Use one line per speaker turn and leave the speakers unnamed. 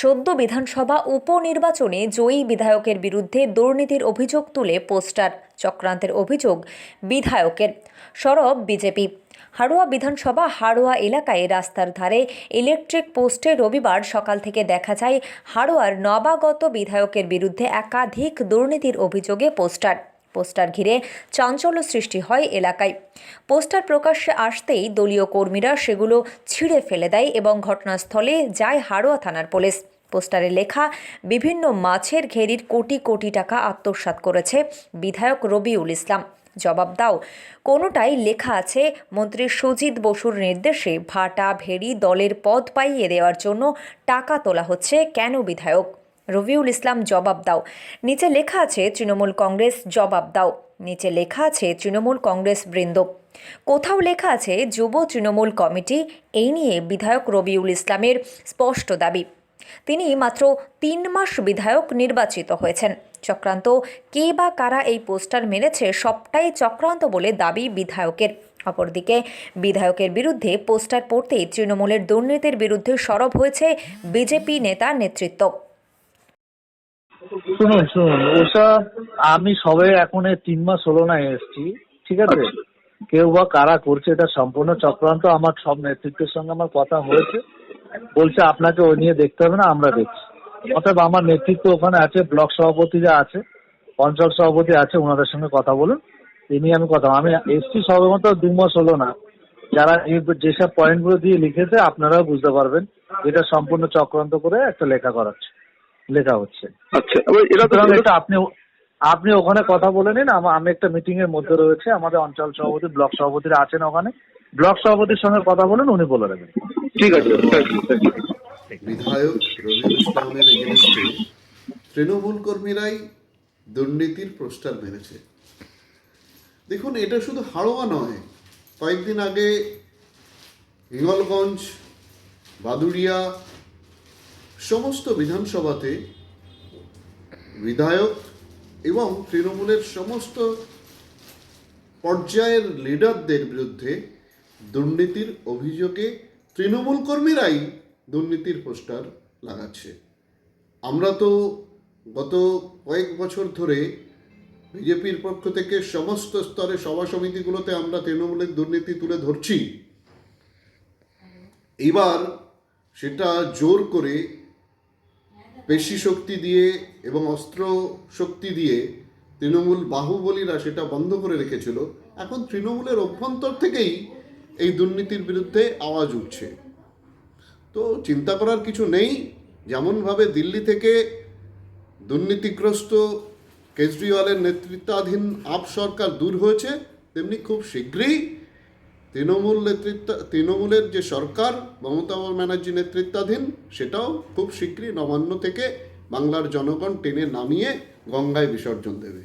সদ্য বিধানসভা উপনির্বাচনে জয়ী বিধায়কের বিরুদ্ধে দুর্নীতির অভিযোগ তুলে পোস্টার চক্রান্তের অভিযোগ বিধায়কের। সরব বিজেপি। হাড়োয়া বিধানসভা হাড়োয়া এলাকায় রাস্তার ধারে ইলেকট্রিক পোস্টে রবিবার সকাল থেকে দেখা যায়, হাড়োয়ার নবাগত বিধায়কের বিরুদ্ধে একাধিক দুর্নীতির অভিযোগে পোস্টার। পোস্টার ঘিরে চাঞ্চল্য সৃষ্টি হয় এলাকায়। পোস্টার প্রকাশ্যে আসতেই দলীয় কর্মীরা সেগুলো ছিঁড়ে ফেলে দেয় এবং ঘটনাস্থলে যায় হাড়োয়া থানার পুলিশ। পোস্টারে লেখা, বিভিন্ন মাছের ঘেরির কোটি কোটি টাকা আত্মসাৎ করেছে বিধায়ক রবিউল ইসলাম। জবাব দাও। কোনোটাই লেখা আছে মন্ত্রী সুজিত বসুর নির্দেশে ভাটা, ভেড়ি দলের পদ পাইয়ে দেওয়ার জন্য টাকা তোলা হচ্ছে কেন বিধায়ক? রবিউল ইসলাম জবাব দাও। নিচে লেখা আছে তৃণমূল কংগ্রেস, জবাব দাও। নিচে লেখা আছে তৃণমূল কংগ্রেস বৃন্দ। কোথাও লেখা আছে যুব তৃণমূল কমিটি, এই নিয়ে বিধায়ক রবিউল ইসলামের স্পষ্ট দাবি। তিনি মাত্র তিন মাস বিধায়ক নির্বাচিত হয়েছেন। চক্রান্ত কে বা কারা এই পোস্টার মেরেছে সবটাই চক্রান্ত বলে দাবি বিধায়কের। অপরদিকে বিধায়কের বিরুদ্ধে পোস্টার পড়তেই তৃণমূলের দুর্নীতির বিরুদ্ধে সরব হয়েছে বিজেপি নেতার নেতৃত্ব।
শুনুন শুনুন ওটা আমি সবে এখন তিন মাস হলো না এসছি ঠিক আছে? কেউ বা কারা করছে এটা সম্পূর্ণ চক্রান্ত আমার সব নেতৃত্বের সঙ্গে আমার কথা হয়েছে। বলছে আপনাকে ওই নিয়ে দেখতে হবে না আমরা দেখছি। অতএব আমার নেতৃত্ব ওখানে আছে ব্লক সভাপতি যা আছে অঞ্চল সভাপতি আছে ওনাদের সঙ্গে কথা বলুন। নিয়ে আমি কথা আমি এসছি সবেমাত্র দু মাস হলো না। যারা যেসব পয়েন্টগুলো দিয়ে লিখেছে আপনারাও বুঝতে পারবেন। এটা সম্পূর্ণ চক্রান্ত করে একটা লেখা করাচ্ছে লেখা হচ্ছে।
আচ্ছা
এটা আপনি আপনি ওখানে কথা বলে নিন। আম- আমি একটা মিটিং এর মধ্যে রয়েছে। আমাদের অঞ্চল সভাপতি ব্লক সভাপতিরা আছেন ওখানে। ব্লক সভাপতির সঙ্গে কথা বলুন উনি বলে দেবেন।
ঠিক আছে
বিধায়ক রবিউল ইসলামের এগেনস্টে তৃণমূল কর্মীরাই দুর্নীতির প্রস্তাব মেরেছে। দেখুন, এটা শুধু হাড়োয়া নয়। কয়েকদিন আগে হিঙ্গলগঞ্জ, বাদুড়িয়া, সমস্ত বিধানসভাতে বিধায়ক এবং তৃণমূলের সমস্ত পর্যায়ের লিডারদের বিরুদ্ধে দুর্নীতির অভিযোগে তৃণমূল কর্মীরাই দুর্নীতির পোস্টার লাগাচ্ছে। আমরা তো গত কয়েক বছর ধরে বিজেপির পক্ষ থেকে সমস্ত স্তরে সভা সমিতিগুলোতে আমরা তৃণমূলের দুর্নীতি তুলে ধরছি। এবার সেটা জোর করে পেশি শক্তি দিয়ে এবং অস্ত্র শক্তি দিয়ে তৃণমূল বাহুবলীরা সেটা বন্ধ করে রেখেছিল। এখন তৃণমূলের অভ্যন্তর থেকেই এই দুর্নীতির বিরুদ্ধে আওয়াজ উঠছে। তো চিন্তা করার কিছু নেই। যেমনভাবে দিল্লি থেকে দুর্নীতিগ্রস্ত কেজরিওয়ালের নেতৃত্বাধীন আপ সরকার দূর হয়েছে, তেমনি খুব শীঘ্রই তৃণমূল নেতৃত্ব, তৃণমূলের যে সরকার, মমতা ব্যানার্জি নেতৃত্বাধীন, সেটাও খুব শীঘ্রই নবান্ন থেকে বাংলার জনগণ টেনে নামিয়ে গঙ্গায় বিসর্জন দেবে।